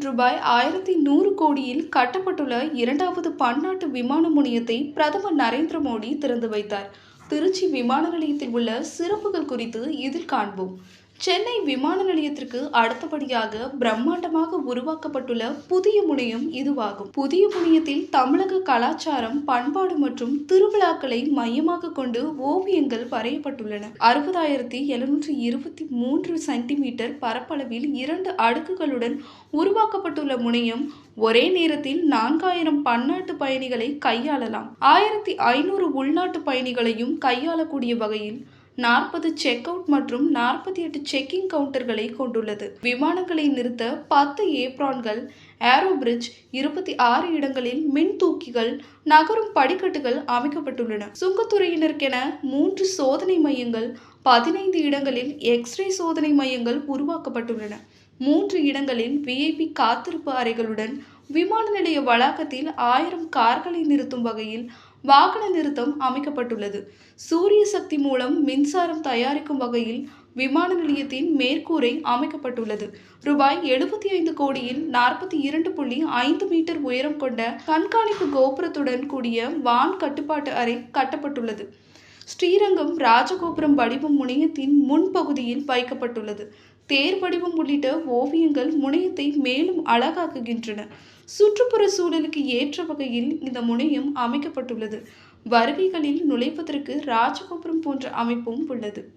ரூபாய் ஆயிரத்தி நூறு கோடியில் கட்டப்பட்டுள்ள இரண்டாவது பன்னாட்டு விமான முனையத்தை பிரதமர் நரேந்திர மோடி திறந்து வைத்தார். திருச்சி விமான நிலையத்தில் உள்ள சிறப்புகள் குறித்து இதில் காண்போம். சென்னை விமான நிலையத்திற்கு அடுத்தபடியாக பிரம்மாண்டமாக உருவாக்கப்பட்டுள்ள புதிய முனையம் இதுவாகும். புதிய முனையத்தில் தமிழக கலாச்சாரம் பண்பாடு மற்றும் திருவிழாக்களை மையமாக கொண்டு ஓவியங்கள் வரையப்பட்டுள்ளன. அறுபதாயிரத்தி எழுநூற்றி இருபத்தி மூன்று சென்டிமீட்டர் பரப்பளவில் இரண்டு அடுக்குகளுடன் உருவாக்கப்பட்டுள்ள முனையம் ஒரே நேரத்தில் நான்காயிரம் பன்னாட்டு பயணிகளை கையாளலாம். ஆயிரத்தி ஐநூறு உள்நாட்டு பயணிகளையும் கையாளக்கூடிய வகையில் நாற்பது செக் அவுட் மற்றும் நாற்பத்தி எட்டு செக்கிங் கவுண்டர்களை கொண்டுள்ளது. விமானங்களை நிறுத்த பத்து ஏப்ரான்கள் ஏரோ பிரிட்ஜ் இருபத்தி ஆறு இடங்களில் மின் தூக்கிகள் நகரும் படிக்கட்டுகள் அமைக்கப்பட்டுள்ளன. சுங்கத்துறையினருக்கென மூன்று சோதனை மையங்கள் பதினைந்து இடங்களில் எக்ஸ்ரே சோதனை மையங்கள் உருவாக்கப்பட்டுள்ளன. மூன்று இடங்களில் விஐபி காத்திருப்பு அறைகளுடன் விமான நிலைய வளாகத்தில் ஆயிரம் கார்களை நிறுத்தும் வகையில் வாகன நிறுத்தம் அமைக்கப்பட்டுள்ளது. சூரிய சக்தி மூலம் மின்சாரம் தயாரிக்கும் வகையில் விமான நிலையத்தின் மேற்கூரை அமைக்கப்பட்டுள்ளது. ரூபாய் எழுபத்தி ஐந்து கோடியில் நாற்பத்தி இரண்டு புள்ளி ஐந்து மீட்டர் உயரம் கொண்ட கண்காணிப்பு கோபுரத்துடன் கூடிய வான் கட்டுப்பாட்டு அறை கட்டப்பட்டுள்ளது. ஸ்ரீரங்கம் ராஜகோபுரம் வடிவம் முனையத்தின் முன்பகுதியில் வைக்கப்பட்டுள்ளது. தேர் வடிவம் உள்ளிட்ட ஓவியங்கள் முனையத்தை மேலும் அழகாக்குகின்றன. சுற்றுப்புற சூழலுக்கு ஏற்ற வகையில் இந்த முனையம் அமைக்கப்பட்டுள்ளது. வருகைகளில் நுழைவதற்கு ராஜகோபுரம் போன்ற அமைப்பும் உள்ளது.